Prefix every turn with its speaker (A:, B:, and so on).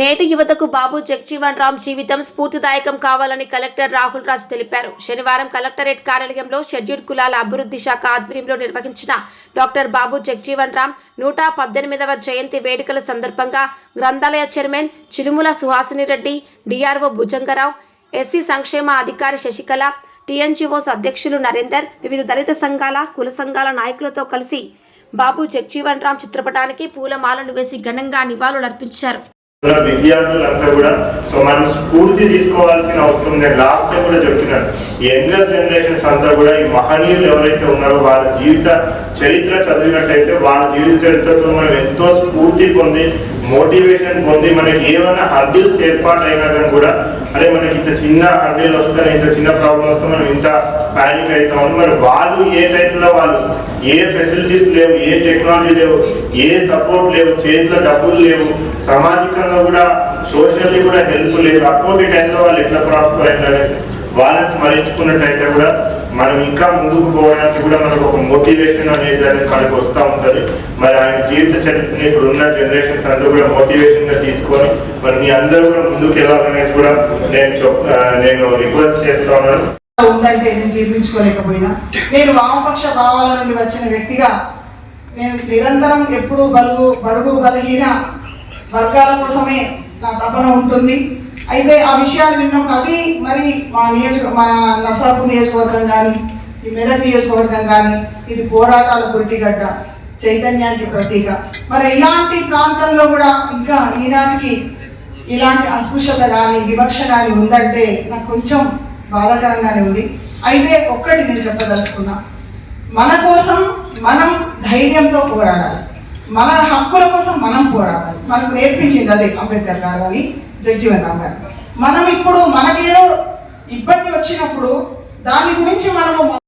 A: నేటి యువతకు బాబు జగ్జీవన్ రామ్ జీవితం స్ఫూర్తిదాయకం కావాలని కలెక్టర్ రాహుల్ రాజ్ తెలిపారు. శనివారం కలెక్టరేట్ కార్యాలయంలో షెడ్యూల్డ్ కులాల అభివృద్ధి శాఖ ఆధ్వర్యంలో నిర్వహించిన డాక్టర్ బాబు జగ్జీవన్ రామ్ నూట పద్దెనిమిదవ జయంతి వేడుకల సందర్భంగా గ్రంథాలయ chairman Chilumula Suhasini Reddy DRO Bhujangarao SC సంక్షేమ అధికారి శశికళ టీఎన్జీఓస్ అధ్యక్షులు నరేందర్ వివిధ దళిత సంఘాల కుల సంఘాల నాయకులతో కలిసి బాబు జగ్జీవన్ రామ్ చిత్రపటానికి పూలమాలలు వేసి ఘనంగా నివాళులర్పించారు.
B: విద్యార్థులంతా కూడా. సో మనం స్ఫూర్తి తీసుకోవాల్సిన అవసరం నేను లాస్ట్ టైం కూడా చెప్తున్నాను. యంగర్ జనరేషన్స్ అంతా కూడా ఈ మహనీయులు ఎవరైతే ఉన్నారో వాళ్ళ జీవిత చరిత్ర చదివినట్టయితే వాళ్ళ జీవిత చరిత్రతో మనం ఎంతో స్ఫూర్తి పొంది మోటివేషన్ పొంది మనకి ఏమైనా హర్డిల్స్ ఏర్పాటు అయినా కానీ కూడా అరే మనకి ఇంత చిన్న హర్డిల్ వస్తే ఇంత చిన్న ప్రాబ్లం వస్తే మనం ఇంత ప్యానిక్ అవుతామని మరి వాళ్ళు ఏ టైంలో వాళ్ళు ఏ ఫెసిలిటీస్ లేవు ఏ టెక్నాలజీ లేవు ఏ సపోర్ట్ లేవు చేతిలో డబ్బులు లేవు సామాజికంగా కూడా సోషల్లీ కూడా హెల్ప్ లేదు. అటువంటి టైంలో వాళ్ళు ఎట్లా ప్రాస్పర్ అయిందనేసి వాళ్ళని స్మరించుకున్నట్టయితే కూడా మనం ఇంకా ముందుకు పోవడానికి కూడా మనకు ఒక మోటివేషన్ అనేది అనేది మనకు వస్తూ ఉంటుంది. మరి ఆయన జీవిత చరిత్రని ఇప్పుడు ఉన్న జనరేషన్స్ అందరూ కూడా మోటివేషన్గా తీసుకొని మరి మీ అందరూ కూడా ముందుకు వెళ్ళాలనేసి కూడా నేను చెప్ నేను రిక్వెస్ట్ చేస్తా ఉన్నాను.
C: ఉందంటే నేను జీర్ణించుకోలేకపోయినా. నేను వామపక్ష భావాల నుండి వచ్చిన వ్యక్తిగా నేను నిరంతరం ఎప్పుడు బలుగు బడుగు బలహీన వర్గాల కోసమే నా తపన ఉంటుంది. అయితే ఆ విషయాలు విన్నప్పుడు అది మరి మా నియోజక మా నర్సాపూర్ నియోజకవర్గం కానీ ఈ మెదక్ నియోజకవర్గం కానీ ఇది పోరాటాల పురిటిగడ్డ చైతన్యానికి ప్రతీక. మరి ఇలాంటి ప్రాంతంలో కూడా ఇంకా ఈనాటికి ఇలాంటి అస్పృశ్యత కానీ వివక్ష కానీ ఉందంటే నాకు కొంచెం బాధాకరంగానే ఉంది. అయితే ఒక్కటి నేను చెప్పదలుచుకున్నా. మన కోసం మనం ధైర్యంతో పోరాడాలి. మన హక్కుల కోసం మనం పోరాడాలి. మనకు నేర్పించింది అదే అంబేద్కర్ గారు అని జగ్జీవన్ రామ్ గారు. మనం ఇప్పుడు మనకేదో ఇబ్బంది వచ్చినప్పుడు దాని గురించి మనము